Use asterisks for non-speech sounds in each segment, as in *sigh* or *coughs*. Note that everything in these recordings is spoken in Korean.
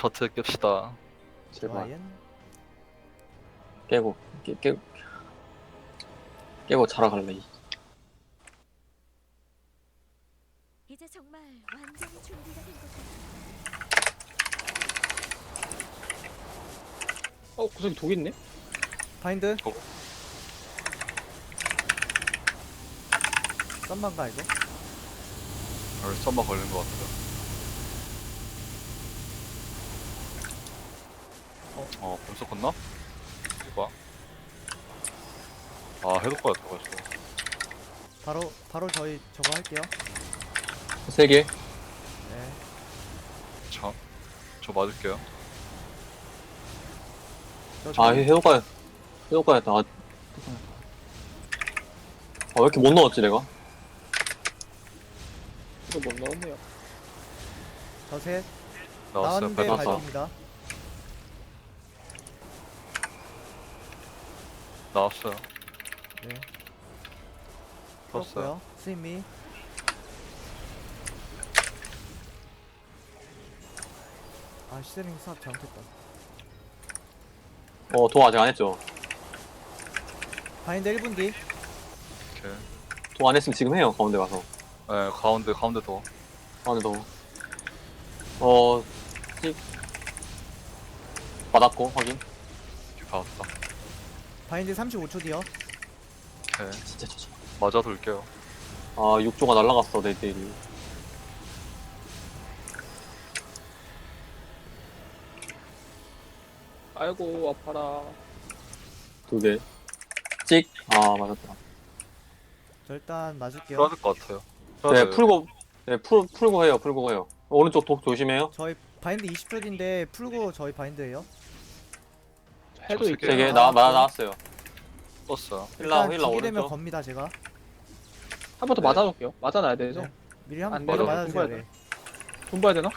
차트 깹시다. 제발 와인 깨고 깨, 깨, 깨고 자러 갈래 이. 이제 정말 완전히 준비가 된 것 같아. 어 구석이 독 있네? 바인드 어. 썸만가 이거 오늘 썸머 걸린 것 같아요. 어, 어 벌써 컸나? 이봐. 아, 해독가 였어가지고. 바로 바로 저희 저거 할게요 세 개. 네 자, 저 맞을게요. 저아 저기- 해독가 해독가였다. 아, 아, 왜 이렇게 못 넣었지 내가? 이거 못 넣었네요 저셋 나왔어요. 나왔는데 배달. 나왔어. 발입니다 나왔어요. 네 풀었어요. 풀었고요 스윗미 아 시드링 수업 잘못했다 어도 아직 안 했죠. 바인드 1분 뒤 오케이. 도안 했으면 지금 해요 가운데 가서. 네, 가운데, 가운데 더. 가운데 도. 어 찍. 받았고 확인. 이렇게 받았다. 바인드 35초 뒤요 오케이. 진짜 좋죠. 맞아 돌게요. 아 6조가 날라갔어 내 때리. 아이고 아파라 두 개. 찍. 아 맞았다. 저 일단 맞을게요 풀어야 될것 같아요. 네 풀고 네 풀, 풀고 해요 풀고 해요. 오른쪽 독 조심해요. 저희 바인드 20초 뒤인데 풀고 저희 바인드예요 해도 개 아, 나, 나 그래요? 나왔어요. 떴어요. 힐라 일단 힐라 되면 오른쪽. 겁니다 제가 한 번더 맞아놓을게요 맞아놔야 되죠? 네. 미리 한안번 돼요. 맞아주세요 돈 네. 돈 봐야 되나?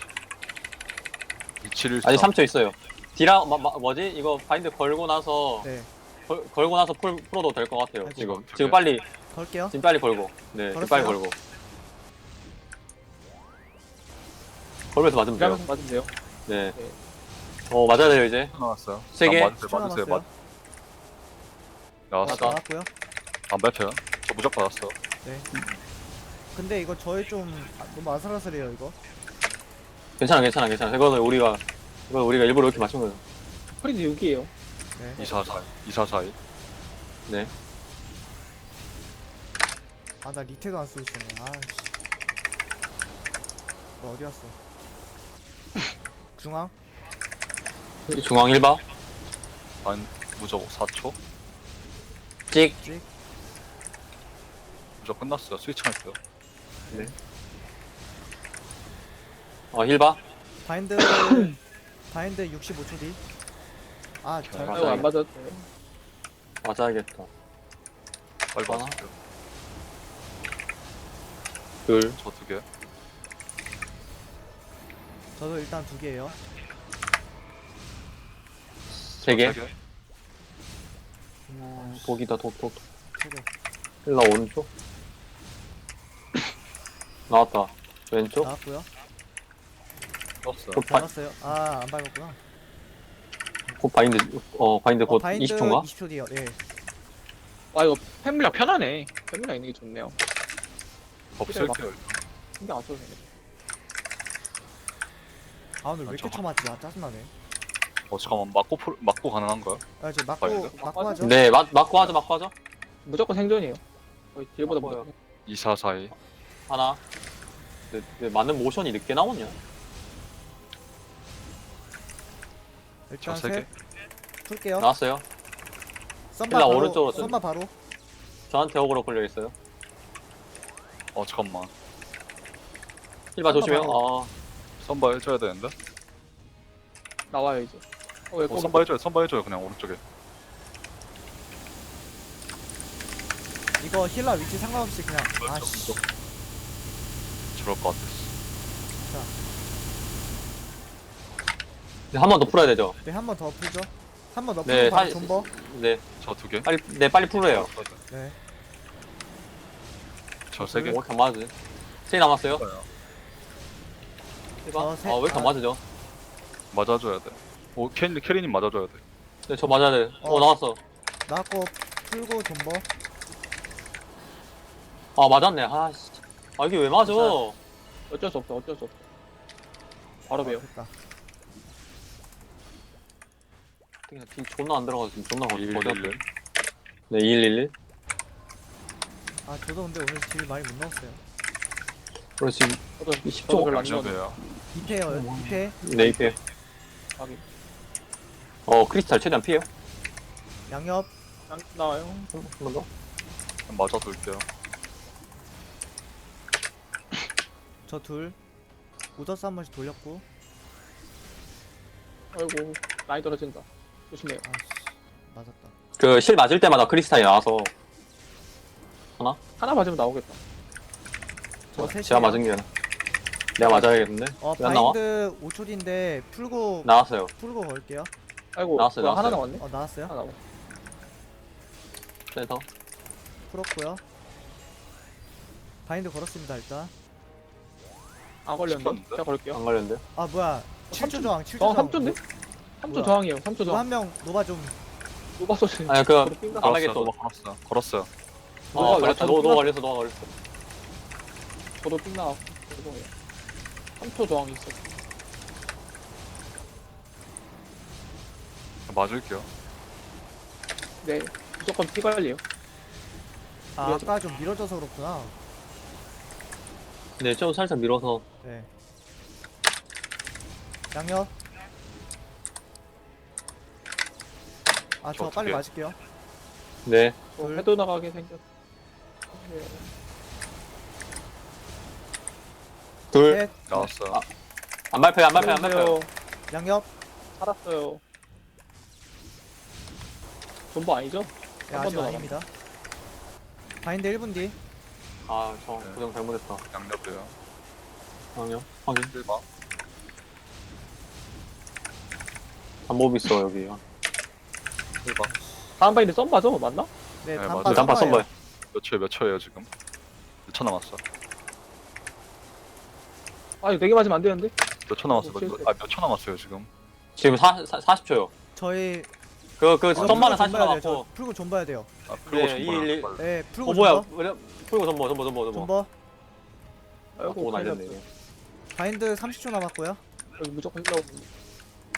2714. 아직 3초 있어요. 디라 마, 마, 뭐지 이거 바인드 걸고 나서 네 걸, 걸고 나서 풀 풀어도 될 것 같아요. 아이고. 지금. 지금 빨리 걸게요 지금 빨리 걸고. 네 지금 빨리 걸었어요? 걸고. 걸면서 맞으면 돼요. 맞으면 돼요 네. 네. 어 맞아야 돼요 이제. 나왔어요. 세 개? 아, 맞으세요, 맞으세요. 맞... 나왔어 요. 나왔고요 안 밟혀요. 저 무조건 받았어. 근데 이거 저희 좀 아, 너무 아슬아슬해요 이거 괜찮아 괜찮아 괜찮아. 이거는 우리가 이건 우리가 일부러 이렇게 맞춘 거예요. 프리드 6이에요 네 244. 244. 네. 아나 리테도 안 쓰고 있었네 아씨 너 어디 갔어 *laughs* 중앙 중앙 1바. 반 무적 4초. 찍. 찍 무적 끝났어요. 스위치 할게요. 어 1바. 바인드 *coughs* 바인드 65초 뒤. 아 잘못 아이고 안 맞았어요 맞아야겠다. 빨리 하나? 받았어요. 둘. 저 두 개. 저도 일단 두 개예요. 세 개. 어, 독이다 독 독. 힐라 오른쪽. *coughs* 나왔다. 왼쪽. 나왔고요. 떴어요. 곧, 바, 나왔어요. 아 안 밟았구나. 곧 바인드 어 바인드 어, 곧 바인드 20초인가? 20초 뒤요. 예. 아 이거 팬물량 편하네 팬물량 있는 게 좋네요 법 그래, 막- 쓸게요. 신경 안 써도 되네 아 오늘 아, 왜 이렇게 저거- 쳐맞지? 아 짜증나네. 어, 잠깐만. 맞고, 풀, 맞고 가능한가요? 맞고 바인드? 맞고 하죠. 네 맞, 맞고 하자 맞고 하자. 무조건 생존이에요 거의 딜보다 맞고요. 무조건 2442. 하나. 네, 네, 맞는 모션이 늦게 나오냐? 일단 저세 개. 셋 풀게요. 나왔어요. 썸바 바로 오른쪽으로 좀- 썸바 바로. 저한테 어그로 걸려 있어요. 어, 잠깐만. 1바 조심해요. 바로. 아, 선바 해줘야 되는데? 나와요 이제 어, 선바 해줘요. 선바 해줘요. 그냥 오른쪽에. 이거 힐라 위치 상관없이 그냥 그렇죠. 아씨. 무적. 저럴 것 같았어. 한 번 더 풀어야 되죠. 네한 번 더 풀죠. 한 번더 네, 풀고 바로 사- 존버. 네, 저 두 개. 빨리 네 빨리 풀어요. 네. 저 세 개. 왜 이렇게 안 맞지? 세 남았어요. 1바. 저 세- 아, 왜 이렇게 안 아. 맞으죠? 맞아줘야 돼. 오 캐리 캐리님 맞아줘야 돼. 네, 저 맞아야 돼. 어, 어. 나왔어. 나왔고 풀고 존버 아, 맞았네. 아, 씨. 아, 이게 왜 맞아? 어쩔 수 없어 어쩔 수 없어 바로 배워 됐다 그냥 딜 존나 안 들어가서 지금 존나 거리 거리 111. 네, 2111. 아 저도 근데 오늘 딜 많이 못 넣었어요 저도 10초 저도 별로 안 좋아해 양념이에요. 2패요 2패 네, 입에. 확인 어, 크리스탈 최대한 피해요. 양옆 양- 나와요 한 번 더. 맞아둘게요. 저 둘 우더스 한 번씩 돌렸고 아이고 많이 떨어진다 조심해요 아씨 맞았다 그, 실 맞을 때마다 크리스탈이 나와서 하나 맞으면 나오겠다 저 셋이에요 제가 맞은 게 아니라. 내가 맞아야겠는데? 어 왜 안 나와? 바인드 5초 뒤인데 풀고 나왔어요. 풀고 걸게요 아이고 나왔어요, 뭐야, 하나 나왔어요. 나왔네 어 나왔어요 하나 나와 그래서. 풀었고요 바인드 걸었습니다 일단 안 걸렸는데? 제가 걸게요 안 걸렸는데? 아 뭐야 7조 저항 7조 저항 저항 3초인데? 3초 뭐야? 저항이에요 3초 이거 저항 한명 노바 좀 노바소 지 아니, 그, 삥가 안 하겠어. 걸었어요. 어, 걸렸다. 너, 너. 걸렸어, 너가 걸렸어. 저도 삥 나왔고 죄송해요 3초 저항이 있어 맞을게요. 네 무조건 피 관리에요 아. 아까 좀 밀어져서 그렇구나 네, 좀 살짝 밀어서. 네 양옆 아 저 저 빨리 어떡해? 맞을게요 네. 뭐 둘. 해도 나가게 생겼 네. 둘. 셋 나왔어요. 아, 안 밟혀요, 안 밟혀요, 안 밟혀요. 양옆 살았어요 전부 아니죠? 네, 한번 아직 더 아닙니다 바인드 1분 뒤 아, 저 네. 고정 잘못했다. 양념이에요. 아니요. 확인. 1번. 방법 있어, 여기. 1번. 다음 바인드 썸 맞아? 맞나? 네, 네, 단파 맞아요. 단파. 선발. 몇 초에 몇 초예요 지금? 몇 초 남았어? 아 이거 네개 맞으면 안 되는데? 몇 초 남았어요? 어, 실수. 아몇 초 남았어요 지금? 지금 사, 사, 40초요. 저희 그, 그, 40초 존버해야 돼요. 저 남았고. 풀고 존버해야 돼요 아 풀고 네, 좀 211. 빨리. 네 풀고 어, 뭐야. 존버 왜, 풀고 전보, 전보, 전보, 전보. 존버 아, 보고 큰일 날렸네. 났어. 바인드 30초 남았고요 여기 무조건 힐러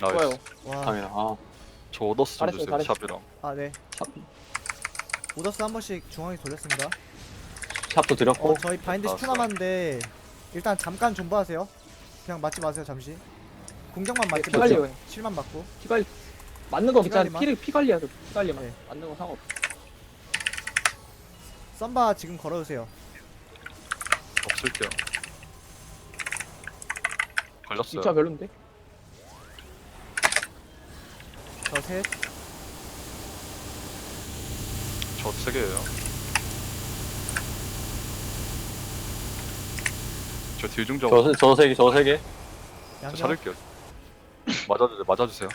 나이스. 좋아요 와 다행이다. 아, 저 오더스 좀 잘했어요, 주세요 잘했어요. 샵이랑. 아네 샵, 오더스 한 번씩 중앙에 돌렸습니다 샵도 드렸고. 어 저희 바인드 10초 나왔어. 남았는데 일단 잠깐 존버하세요 그냥 맞지 마세요 잠시 공격만 맞지 피 관리 마세요 왜? 7만 맞고 피 관리 맞는 거피 괜찮아 관리만? 피를 피 관리하죠 피 관리만 네. 맞는 거 상관없어 썸바 지금 걸어주세요 없을게요. 걸렸어요. 진짜 별론데? 저 셋 저 세 개예요. 저 뒤중적 저, 저세 개, 저 세 개. 저 양옆 차릴게요. 맞아주세요. 맞아주세요.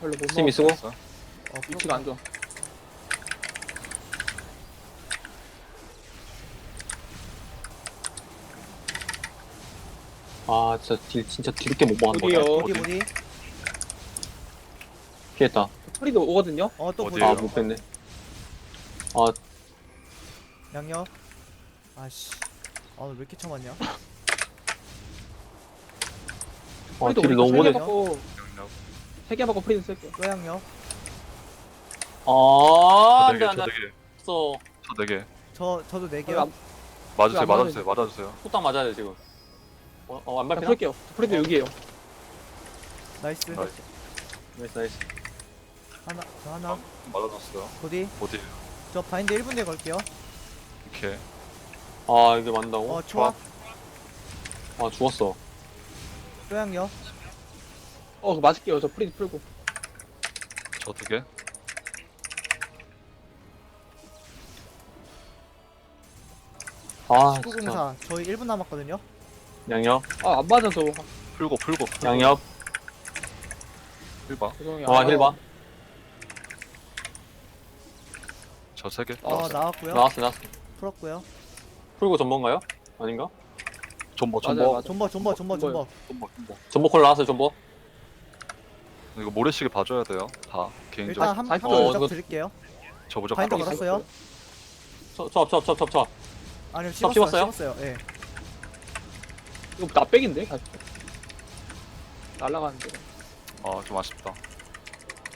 별로 못 먹어 쓰고. 어, 위치가 안 좋아 아, 진짜 딜, 진짜 뒤늦게 못 먹는 거야. 어디요? 어디 어디 피했다. 프리도 오거든요? 어또 어디에요? 아, 보세요 못 뺐네. 아, 양옆 아씨 아 왜 이렇게 쳐맞냐 아, 딜을 너무 세개 못해. 받고 양념. 세개 받고 프리드 쓸게요 또 양옆 아, 저안네 돼, 개, 안저 돼. 네 개, 없어. 저네 개. 저 저도 아, 4개요 안- 맞으세요. 안 맞아주세요. 맞아주세요. 후딱 맞아야 돼, 지금. 어, 어, 안 자, 밟히나? 풀게요 프리드 여기에요 나이스 나이스. 나이스, 나이스. 하나 저 하나 맞아줬어요. 어디 어디? 저 바인드 1분 뒤에 걸게요 이렇게. 아, 이게 맞는다고? 어 초합 아, 죽었어. 또 양옆 어 그거 맞을게요 저 프리드 풀고 저 두 개. 아, 진짜. 1904 저희 1분 남았거든요 양옆, 아 안 맞아서 풀고 풀고. 풀고. 양옆. 1번. 죄송해요 와, 아, 힐 봐. 저세 개. 어 나왔어요. 나왔고요 나왔어, 나왔어. 풀었고요 풀고 전번가요? 아닌가? 존버 맞아요, 존버 맞아요. 존버 존버 존버 존버 존버 존버 전보콜 나왔어요 전보 이거 모래시계 봐줘야 돼요 다 개인적으로 일단 한잘한 어, 번 무적 이거- 드릴게요 저 무조건 바인더 걸었어요? 첩첩첩첩첩 아니요 적 씹었어요 씹었어요? 씹었어요 예 이거 나백인데? 날라가는데. 아 좀 아쉽다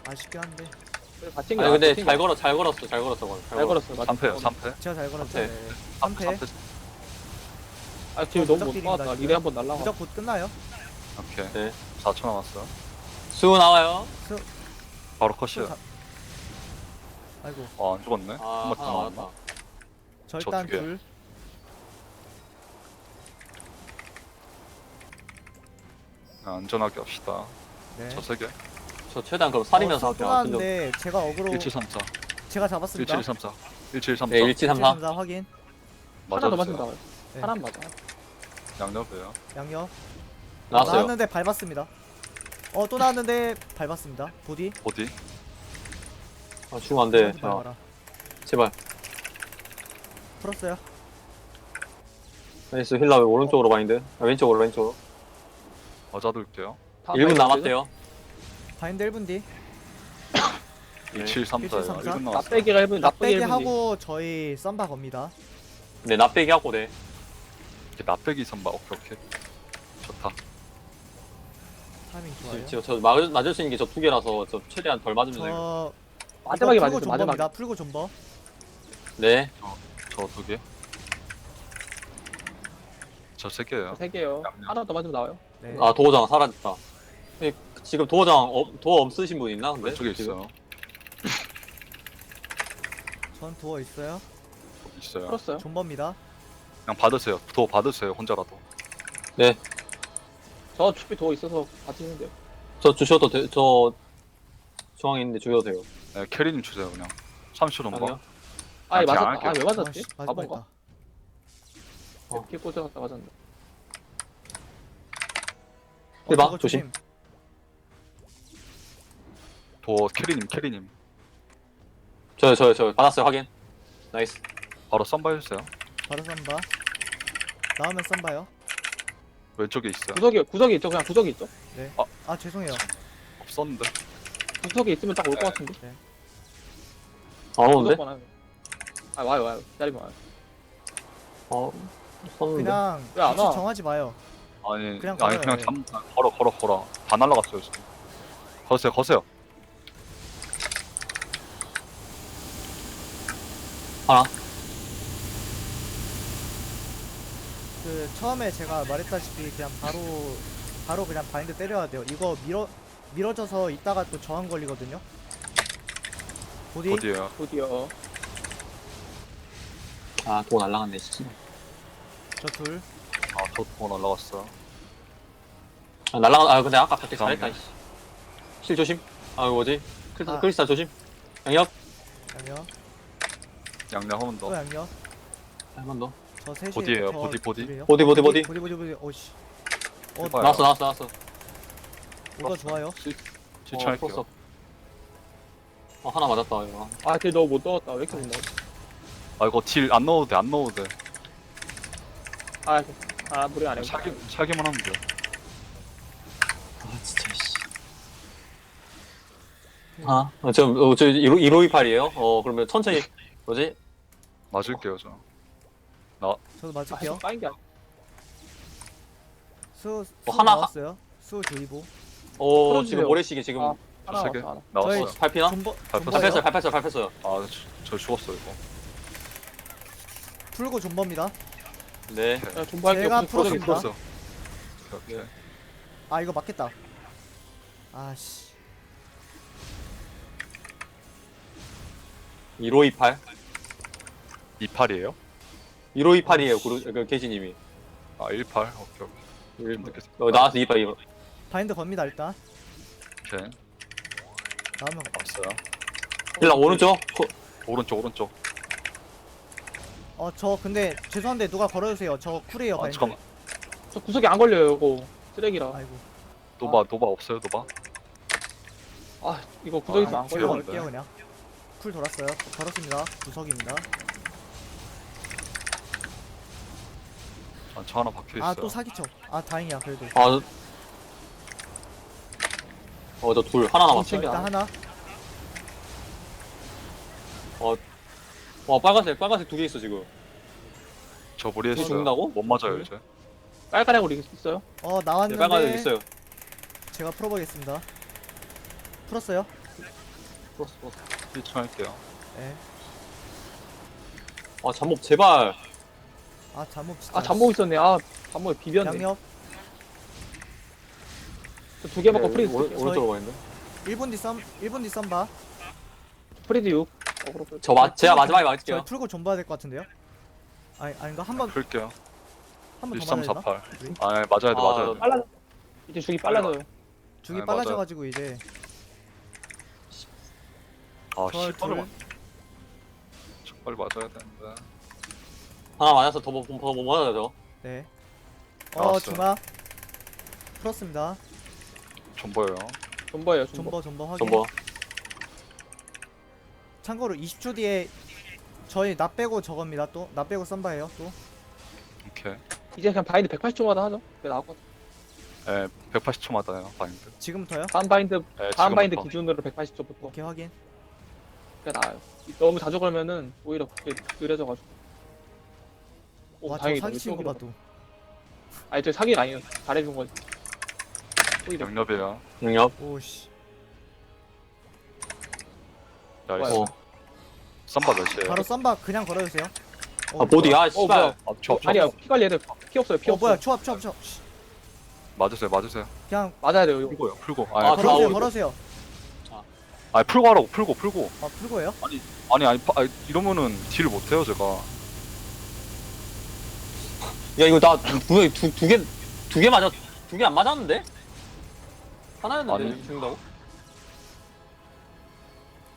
아쉽긴 한데 그래, 다 챙겨. 아니 근데. 잘 걸어 잘 걸었어 잘 걸었어 그건. 잘 걸었어요. 맞아. 3패요 3패 제가 잘 걸었죠 삼패. 네. 3패 3패 아 지금 어, 너무 못 막았다. 지금. 리레 한번 날라가. 무적 곧 끝나요 오케이 네. 4초 남았어요 수우 나와요. 바로 컷이에요. 자- 아이고. 아 안 죽었네? 아 한번 하나 더 나왔다. 나왔나 저 개. 둘. 아, 안전하게 합시다. 네. 저 세 개. 저 최대한 그럼 살이면서 어, 또 할게요. 나왔는데 제가 어그로 1734 제가 잡았습니다. 1734 1734 네 1734 1734 확인 하나 더 맞아주세요. 맞은다. 네. 하나 맞아. 양옆이에요. 양옆. 나왔어요. 나왔는데 밟았습니다 어 또 나왔는데 밟았습니다. 보디. 어디? 아 죽으면 안돼. 보디 밟아라. 제발. 풀었어요. 나이스 힐라 오른쪽으로 마인드. 아, 왼쪽으로 왼쪽으로. 맞아둘게요. 다 1분 바인드 남았대요. 바인드 1분 뒤. 1734에요 1734. 1분 남았어요. 납배기가 1분, 납배기 납빼기 1분. 하고 저희 썸바 겁니다. 네 납배기 하고 네. 이렇게 납배기 선바 오케이 오케이. 좋다 타이밍 좋아요 지금 저 맞을, 맞을 수 있는 게 저 두 개라서 저 최대한 덜 맞으면 돼요 저 마지막에 이거 맞았어. 풀고 마지막에. 존버입니다 풀고 존버 네 저 두 개 저 세 개예요 세 개요. 하나 더 맞으면 나와요. 네. 아 도어장 사라졌다 네, 지금 도어장 어, 도어 없으신 분 있나 근데? 왼쪽에 지금? 있어요 *laughs* 전 도어 있어요 있어요 풀었어요. 존버입니다 그냥 받으세요 더 받으세요 혼자라도 저 추비 도어 있어서 같이 있는데요. 저 주셔도 돼, 저 중앙에 있는데 주셔도 돼요 네, 캐리님 주세요 그냥 30초 넘버 아니요 아, 아, 맞았, 잘 아, 할게요. 왜 맞았지? 아씨, 맞을 바본가? 뻔했다 어. 길 꽂아갔다 맞았는데. 해봐, 저거 조심. 더 캐리님 캐리님 저저저 받았어요 확인 나이스 바로 썬바 해주세요 바로 썸바 나오면 썸바요 왼쪽에 있어요 구석이, 구석이 있죠? 그냥 구석이 있죠? 아 죄송해요 없었는데 구석이 있으면 딱 올 것 같은데? 안 오는데? 무조건 와요. 아, 와요, 와요. 기다리면 와요. 어 썼는데 그냥 왜안 위치 와? 정하지 마요 아니 그냥 아니 걸어요, 그냥 예. 잠 걸어 걸어 걸어 다 날라갔어요 지금 거세요 거세요 하나 그 처음에 제가 말했다시피 그냥 바로 바로 그냥 바인드 때려야 돼요. 이거 밀어 밀어져서 이따가 또 저항 걸리거든요. 보디? 어디에요. 드디어. 아 도어 날라갔네 진짜. 저 둘. 아저더 날라갔어요 아, 날라가 아 근데 아까 그때 죄송합니다. 잘했다 이씨. 실 조심. 아 이거 뭐지? 크리스, 아. 크리스탈 조심. 양옆. 양옆. 양양 한번 또더 양옆. 한번 더 저 셋이 보디예요, 저 보디, 보디. 둘이에요. 보디 보디 보디 보디 보디 보디 오씨 어 해봐요. 나왔어 나왔어 나왔어 이거 좋아요 실천할게요 풀었어. 어 하나 맞았다 이거 아, 딜 너무 못 넣었다. 왜 이렇게 못 넣었지? 아 이거 딜 안 넣어도 돼 안 넣어도 돼 아, 아, 무리 안 해. 차기, 차기만 하면 돼요 아 진짜 씨 아, 어, 지금 어, 저 1528이에요? 어 그러면 천천히 뭐지? 맞을게요 저 저도 아, 맞을게요 까인 게 아니야. 수, 수 어, 하나- 나왔어요 수 조이보 어 풀어주세요. 지금 모래시계 지금 아, 하나 세 개? 나왔어, 하나. 나왔어요 저희- 밟히나? 존버 밟혔어요. 밟혔어요 밟혔어요 밟혔어요 아저 죽었어 이거 풀고 존버입니다 네 야. 제가 풀었습니다. 오케이 오케이 아 이거 맞겠다 아씨 1528 28이에요? 1528이에요 구루 그 게시님이. 아 18? 오케이 오케이. 좀 늦게 어, 나와서 28 이거 바인드 겁니다 일단. 오케이. 나오면 왔어요 일라 오른쪽? 코- 오른쪽 오른쪽. 어저 근데 죄송한데 누가 걸어주세요. 저 쿨이에요 아 바인드. 잠깐만. 저 구석이 안 걸려요, 이거. 쓰레기라. 아이고. 노바 노바 없어요 노바? 아, 이거 구석에서 아, 안 제가 걸려. 귀여운데. 걸게요 그냥. 쿨 돌았어요. 걸었습니다. 구석입니다 아, 저 하나 박혀 있어요. 아또 사기쳐. 아 다행이야 그래도. 아, 어, 저 둘, 하나 남았어. 챙겨. 일단 하나. 와, 빨간색, 빨간색 두 개 있어, 지금. 저 무리에 또 있어요. 죽는다고? 못 맞아요 네. 이제. 깔깔하고 우리 있어요? 어 네, 나왔는데 빨간색 있어요. 제가 풀어보겠습니다. 풀었어요. 풀었어, 풀었어. 1층 할게요. 네. 아, 잠복, 제발. 아 잠복 진짜. 아 잠복 있었네. 아 잠복 비볐네. 양옆 두 개 먹고 네, 프리드. 오른- 쓸게요. 오른쪽으로 가 있는데. 1분 뒤 썸, 1분 뒤 썸바. 프리드 6. 어그로 끌- 저, 마, 제가 마지막에 저희 맞을게요. 풀고 좀 봐야 될 것 같은데요? 아니 아닌가 한번한번 풀게요. 더 맞아야 되나? 1348. 아, 네, 맞아야 돼, 아, 맞아야 돼. 빨라. 이제 죽이 빨라져요. 죽이 네, 빨라져가지고 이제 아, 저 씨, 빨리 둘. 맞. 저 빨리 맞아야 되는데. 하나 맞아서 더, 못- 더, 못 맞아야죠. 네. 어 나왔어요. 풀었습니다. 존버예요. 존버예요. 존버. 존버 존버 확인. 전버. 참고로 20초 뒤에 저희 나 빼고 저겁니다. 또 나 빼고 썸바예요. 또 오케이. 이제 그냥 바인드 180초마다 하죠. 그 나왔거든. 예, 180초 마다요, 바인드. 지금부터요? 다음 바인드 예, 다음 바인드 지금부터. 기준으로 180초부터 오케이 확인. 그게 나아요. 너무 자주 걸면은 오히려 그게 느려져가지고. 오, 와 저 다행이다. 사기 치는 거 이거 봐 또. 아니 저 사기 아니에요. 잘해준 거지. 오히려. 영렵이에요. 능력. 오씨. 나이스. 어. 쌈바 몇이에요? 바로 썸바 그냥 걸어주세요. 어, 아, 보디, 아, 어 씨발. 뭐야? 아, 저, 저, 아니야 피 관리 애들 피 없어요. 피 어 없어요. 뭐야 초합 초합 초합. 씨. 맞으세요, 맞으세요. 그냥 맞아야 돼요. 이거. 풀고요, 풀고. 아, 아니, 다 걸어주세요 오고. 걸어주세요. 아니, 풀고 하라고, 풀고, 풀고. 아 풀고예요? 아니, 아니, 파- 아니, 이러면은 딜을 못해요, 제가. 야, 이거 나 분명히 두, 두 개, 두 개 맞았, 두 개 안 맞았는데? 하나였는데, 아니. 죽는다고?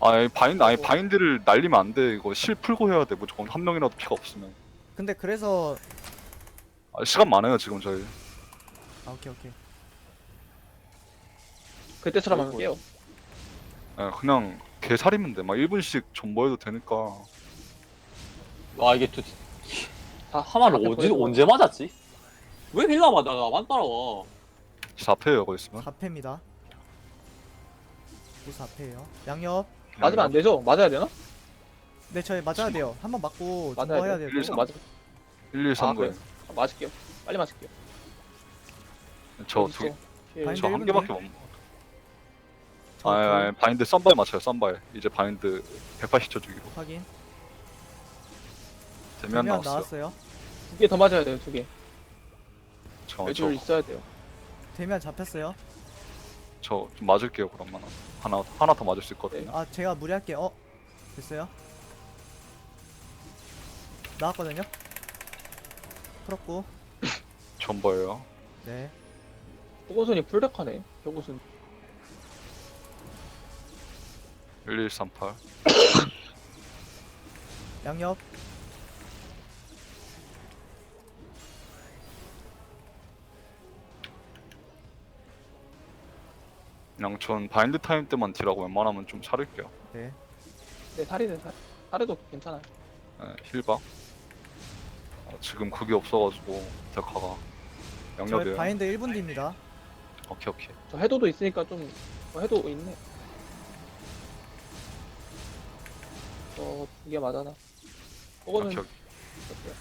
아니, 바인드, 아니, 바인드를 날리면 안 돼. 이거 실 풀고 해야 돼, 무조건. 한 명이라도 피가 없으면. 근데 그래서 아, 시간 많아요, 지금 저희. 아 오케이 오케이. 그때처럼 하면 깨요. 예, 그냥 개 살이면 돼. 막 1분씩 존버해도 되니까. 와, 이게 또, 하, 하마를 어디, 보여줘. 언제 맞았지? 왜 힐라 맞아? 나만 따라와. 4패예요, 거기 있으면. 4패입니다. 또 4패예요. 양옆. 맞으면 안 되죠? 맞아야 되나? 네 저희 맞아야 돼요. 한번 맞고 맞아야 해야 돼요. 돼요. 일, 맞아. 1, 2, 3, 아, 9. 그래요? 아, 맞을게요. 빨리 맞을게요. 저두 개, 바인드 저한 일분에. 개밖에 못. 저 아, 둘. 아, 바인드 썬바에 맞춰요, 썬바에. 이제 바인드 180초 주기로. 확인. 대면 나왔어요. 나왔어요. 두 개 더 맞아야 돼요. 두 개. 저, 저, 외줄 있어야 돼요. 대면 잡혔어요. 저 좀 맞을게요, 그러면. 하나, 하나 더 맞을 수 있거든요. 아 제가 무리할게요. 어 됐어요. 나왔거든요. 풀었고. *laughs* 존버예요. 네. 호구순이 풀덱하네. 호구순. 1, 2, 3, 8. 양옆. 그냥 전 바인드 타임 때만 딜하고 웬만하면 좀 차릴게요. 네. 네, 살이네, 살. 살해도 괜찮아요. 네, 힐박. 어, 지금 그게 없어가지고 데카가 저희 양옆이에요. 바인드 1분 뒤입니다. 오케이 오케이. 저 해도도 있으니까 좀, 저 해도 있네. 저, 두개 맞아나. 호구는, 오케이 오케이.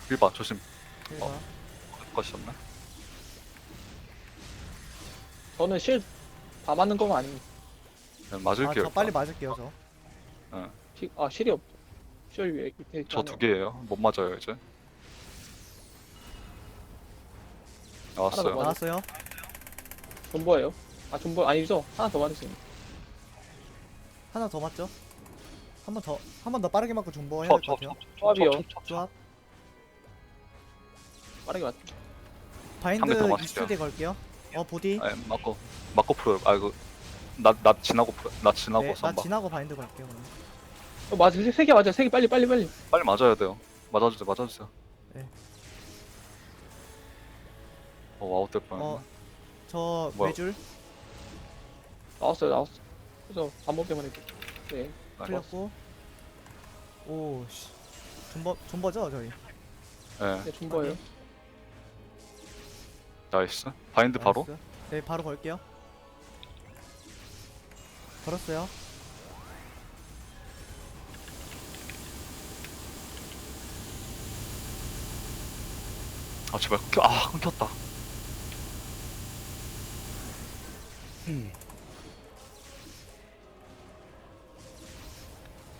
힐박 조심. 어. 것이었나? 저는 실 다 맞는 거면 아닙니다. 네, 아, 맞을게요. 저 빨리 맞을게요, 저. 시, 아, 실이 없죠. 실 위에 밑에 저두 개예요. 못 맞아요 이제. 나왔어요. 맞아. 나왔어요. 존버예요. 아, 존버 아니죠? 하나 더 맞으시네. 하나 더 맞죠? 한 번 더, 한 번 더 빠르게 맞고 존버 해야 쳐, 될 쳐, 것 같아요. 쳐, 조합이요. 조합. 빠르게 맞죠. 바인드 한개더 20초 맞을게요. 뒤에 걸게요. 어, 보디. 아, 맞고 맞고 풀어요. 아 이거 나나 지나고 풀어. 나 지나고 네, 나 쌈바. 지나고 바인드 걸게요, 그럼. 어, 맞아. 세, 세개 맞아. 세 개 빨리, 빨리, 빨리. 빨리 맞아야 돼요. 맞아주세요. 맞아주세요. 네. 어 와우 될 뻔. 어, 저 뭐야? 외줄 나왔어요, 나왔어. 그래서 반복 때문에. 네. 풀렸고. 오, 씨. 존버, 존버죠, 저희? 네. 네, 존버예요. 나이스. 바인드 바로. 나이스. 네 바로 걸게요 걸었어요 아 제발 끊겨. 아 끊겼다.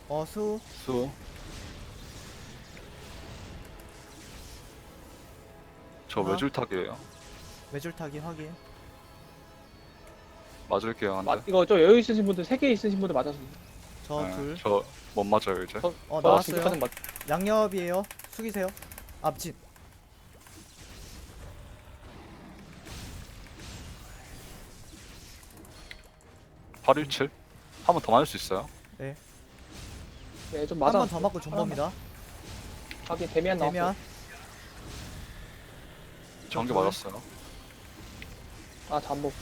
어수 수. 저 하나. 외줄 타기예요. 외줄타기 확인 맞을게요 한 마, 대. 이거 저 여유 있으신 분들 세 개 있으신 분들 맞았습니다. 저둘 저못 맞아요 이제. 저, 어, 저 나왔어요. 지금까지 맞. 양옆이에요 숙이세요 앞집 팔 817. 한 번 더 맞을 수 있어요. 네, 좀 한 맞아. 번 더 맞고 존버입니다 하긴 데미안 나왔어. 되면 전개 둘. 맞았어요. 아 잠복.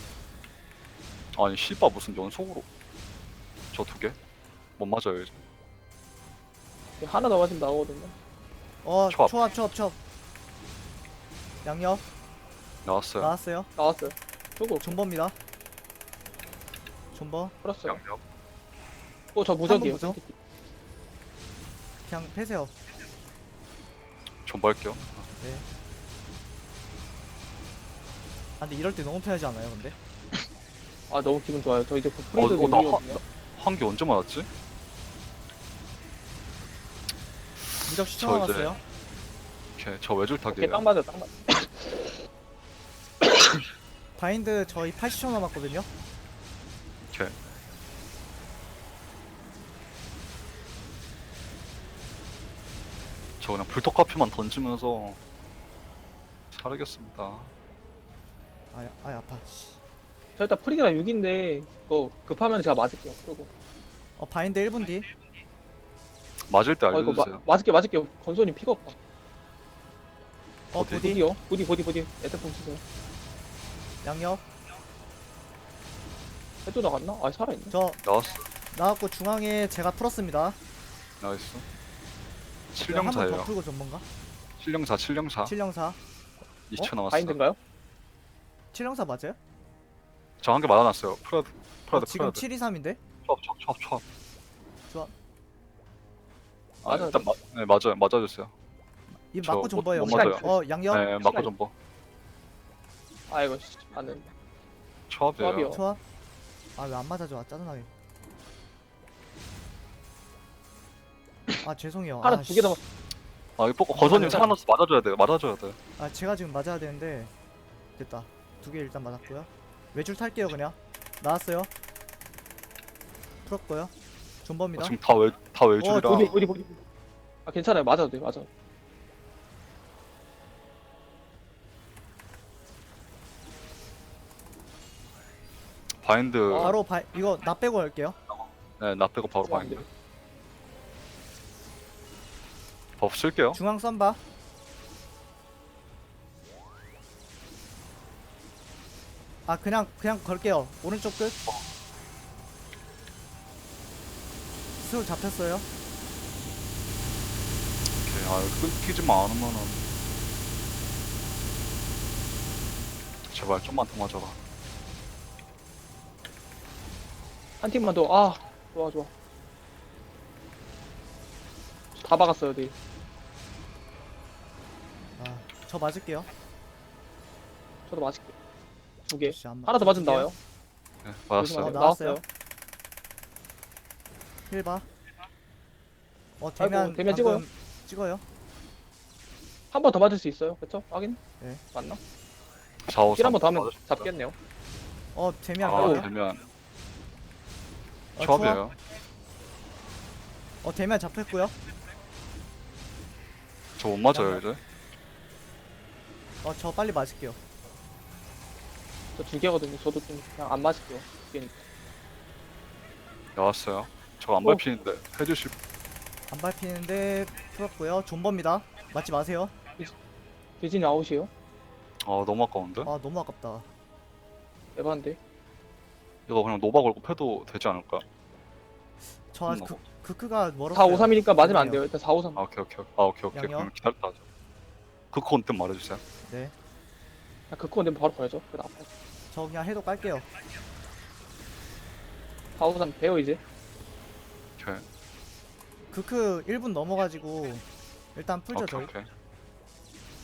아니 씨바 무슨 연속으로. 저 두 개. 못 맞아요 이제. 하나 더 맞으면 나오거든요. 어 초합. 초합 초합 초합 양옆 나왔어요. 나왔어요 나왔어요. 저거 존버입니다 존버 풀었어요. 양옆. 어저 무적이에요. 무적? 그냥 패세요 존버할게요. 아 근데 이럴 때 너무 편하지 않아요 근데? 아 너무 기분 좋아요. 저 이제 어, 프리드 어, 나. 한개 언제 맞았지? 무적 저 이제 시청해놨어요 오케이 저 오케이 외줄타기예요. 딱 맞아 딱 맞아. *coughs* 바인드 저희 80초 남았거든요 오케이. 저 그냥 불토 카피만 던지면서 사르겠습니다. 아, 아 아파 씨. 저 일단 프리드가 6인데 그거 급하면 제가 맞을게요. 그리고 어 바인드 1분 뒤 맞을 때어 이거 마, 알려주세요. 맞을게 맞을게요. 건소님 피가 없다. 어 어디? 부디 보디요. 보디 보디 보디. 에드폰 쓰세요. 양옆 해도 나갔나? 아 살아있네. 저 나왔어. 나왔고 중앙에 제가 풀었습니다 나이스. 한 번 더 칠령사예요. 풀고 전문가 칠령사, 칠령사. 7형사 2초 어? 남았어. 바인드인가요? 7형사 맞아요? 저 한 개 맞아놨어요. 프라드, 어, 프라드, 지금 프라드. 723인데? 첩, 첩, 첩, 첩. 좋아. 아, 맞아요. 일단 마, 네, 맞아요. 맞아주세요. 이 저 맞고 못- 존버예요 못 맞아요. 어 양옆 네, 맞고 좀 봐. 아 이거 씨, 맞는. 초합이에요. 초합이요. 좋아 아 왜 안 맞아줘 아 짜증나게 아 죄송해요 하나 아, 두 개 더. 씨. 아, 이거 거선님 맞아요. 살아나서 맞아줘야 돼. 맞아줘야 돼. 아 제가 지금 맞아야 되는데 됐다 두 개 일단 맞았고요 외줄 탈게요 그냥 나왔어요 풀었고요 존버입니다 지금 다 외, 다 외줄이라. 보디 보디 보디. 아 괜찮아요. 맞아도 돼. 맞아. 바인드. 바로 바 이거 나 빼고 할게요 네, 나 빼고 바로 바인드. 버프 쓸게요. 중앙 썬바 아 그냥 그냥 걸게요 오른쪽 끝술 잡혔어요 오케이. 아, 끊기지만 않으면은. 제발 좀만 더 맞아라. 한 팀만 더. 아 좋아 좋아. 다 박았어요, 네. 아저 맞을게요 저도 맞을게. 두 개. 씨, 안 맞- 하나 더 맞으면 나와요. 네, 맞았어요. 어, 조심하세요. 나왔어요. 힐 봐 어 대면 대면 방금 찍어요 한 번 더 맞을 수 있어요. 그쵸? 확인? 네. 맞나? 4, 5, 힐한 번 더 하면 잡겠네요. 어 대면 아, 갈게요 되면. 어, 초합이에요. 어 대면 잡혔고요 저 못 맞아요, 이제. 어저 빨리 맞을게요 저 두 개거든요. 저도 좀 그냥 안 맞을게요. 두 개니까. 나왔어요. 저거 안 어. 밟히는데 해주실 안 밟히는데 풀었고요 존버입니다 맞지 마세요 대진이 아웃이에요. 아 너무 아까운데? 아 너무 아깝다 에반데. 이거 그냥 노바 걸고 패도 되지 않을까? 저 아직 음, 그, 크크가 멀었어요 4, 5, 3이니까 맞으면 안. 돼요. 일단 4, 5, 3. 아 오케이 오케이 아 오케이 오케이 양념. 그럼 기다렸다 하죠 그 컨텐 말해주세요 네 그냥 그거 되면 바로 걸죠. 그나 아파. 저 그냥 해도 깔게요. 사우산 배워 이제. 오케이. 크크 1분 넘어가지고 일단 풀죠 오케이 저희. 오케이.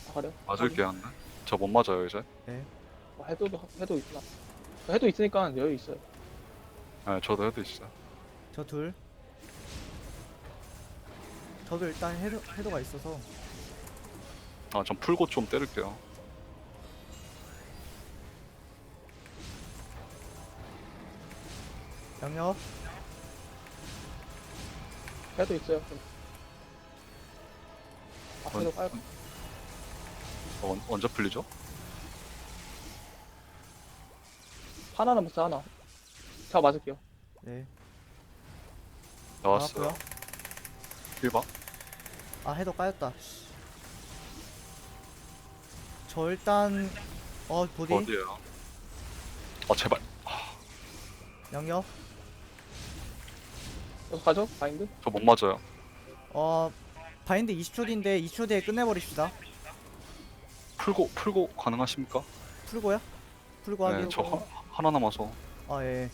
아, 그래. 맞을게 안네. 저못 맞아요 이제. 뭐 해도 해도 있나. 해도 있으니까 여유 있어요. 네, 저도 해도 있어요. 저 둘. 저도 일단 해도, 해도가 있어서 아, 전 풀고 좀 때릴게요. 영역 해도 있어요. 아, 해도 깔고. 어, 언, 언제 풀리죠? 하나는 못써 하나. 제가 맞을게요. 네 나왔어요. 나왔고요. 1박. 아 해도 까였다. 씨. 저 일단 어 보디 어디에요? 아 제발. 영역 가죠? 바인드? 저 못 맞아요. 어 바인드 20초 뒤인데 2초 뒤에 끝내버립시다. 풀고 풀고 가능하십니까? 풀고요? 풀고 하기. 네, 저 하, 하나 남아서. 아 예.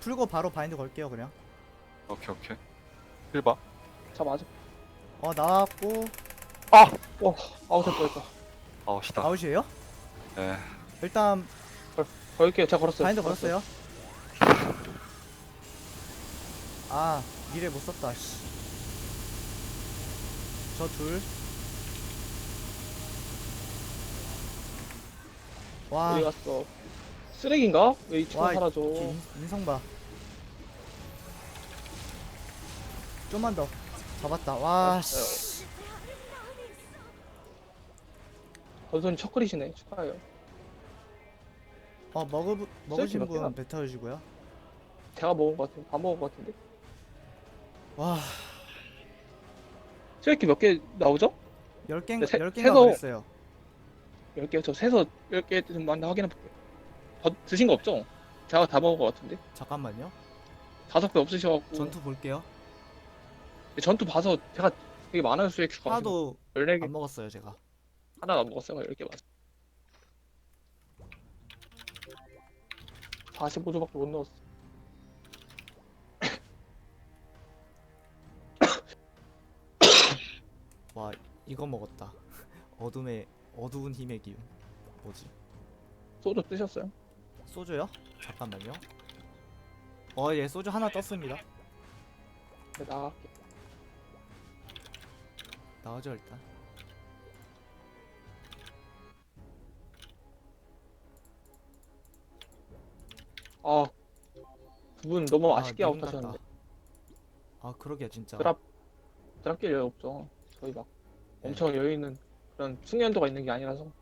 풀고 바로 바인드 걸게요 그냥. 오케이 오케이. 1박. 자 맞아. 어 나왔고 와 아웃 할 뻔했다. 아웃이다. 아웃이에요? 네. 일단 걸게요. 제가 걸었어요. 바인드 걸었어요. 아 미래 못 썼다. 씨. 저 둘. 와, 어디 갔어? 쓰레기인가? 왜 이 친구 와, 사라져? 이 인성 봐. 좀만 더 잡았다. 와, 씨. 건선이 첫그리시네. 축하해요. 어 먹으 먹으신 몇 개나? 분 뱉어 주시고요. 제가 먹은 것 같은데. 다 먹은 것 같은데. 와, 쓰레기 몇 개 나오죠? 10개 네, 세- 10개가 세서- 그랬어요. 10개. 저 세서 10개 좀 많나 확인해 볼게요. 더 드신 거 없죠? 제가 다 먹은 것 같은데. 잠깐만요. 다섯 개 없으셔갖고. 전투 볼게요. 전투 봐서 제가 되게 많아요 수액 하나도 14개 안 먹었어요, 제가. 하나 안 먹었어요 10개 맞아 45조밖에 못 넣었어 와, 이거 먹었다. *laughs* 어둠의 어두운 힘의 기운. 뭐지? 소주 뜨셨어요? 소주요? 잠깐만요. 어, 예, 소주 하나 떴습니다. 네 나갈게 나오죠, 일단. 아 두 분 너무 아쉽게 아, 아웃하셨는데. 아, 그러게 진짜. 드랍 드랍길 여유 없죠 저희 막 네. 엄청 여유 있는 그런 숙련도가 있는 게 아니라서